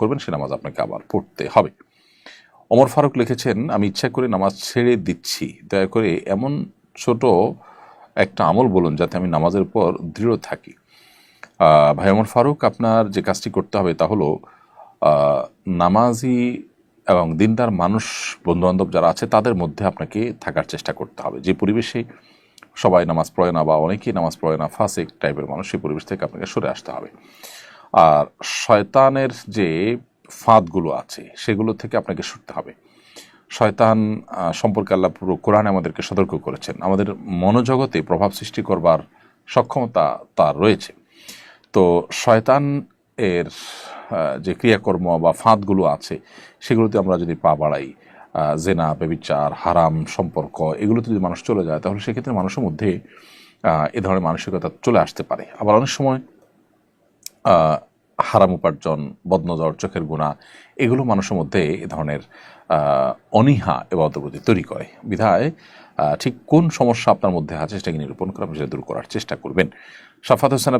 করবেন সে নামাজ আপনাকে আবার পড়তে হবে। অমর ফারুক লিখেছেন, আমি ইচ্ছা করে নামাজ ছেড়ে দিচ্ছি। দয়া করে এমন ছোট একটা আমল বলুন যাতে আমি নামাজের পর দৃঢ় থাকি। ভাই ওমর ফারুক, আপনার যে কাজটি করতে হবে তা হলো নামাজি এবং দিনদার মানুষ, বন্ধুবান্ধব যারা আছে, তাদের মধ্যে আপনাকে থাকার চেষ্টা করতে হবে। যে পরিবেশে সবাই নামাজ পড়ে না বা অনেকেই নামাজ পড়ে না ফাসেক টাইপের মানুষ, সেই পরিবেশ থেকে আপনাকে সরে আসতে হবে। আর শয়তানের যে ফাঁদগুলো আছে, সেগুলো থেকে আপনাকে সরতে হবে। শয়তান সম্পর্কে আল্লাহ পুরো কোরআনে আমাদেরকে সতর্ক করেছেন। আমাদের মনোজগতে প্রভাব সৃষ্টি করবার সক্ষমতা তার রয়েছে। তো শয়তান এর যে ক্রিয়াকর্ম বা ফাঁদগুলো আছে, সেগুলোতে আমরা যদি পা বাড়াই জেনা বেবিচার হারাম সম্পর্ক, এগুলোতে যদি মানুষ চলে যায়, তাহলে সেক্ষেত্রে মানুষের মধ্যে এ ধরনের মানসিকতা চলে আসতে পারে। আবার অনেক সময় হারাম উপার্জন, বদনজর, চোখের গুণা এগুলো মানুষের মধ্যে এ ধরনের অনীহা এবং প্রতি তৈরি করে। বিধায় ঠিক কোন সমস্যা আপনার মধ্যে আছে সেটাকে নিরূপণ করে আপনি সেটা দূর করার চেষ্টা করবেন। সাফাত হোসেন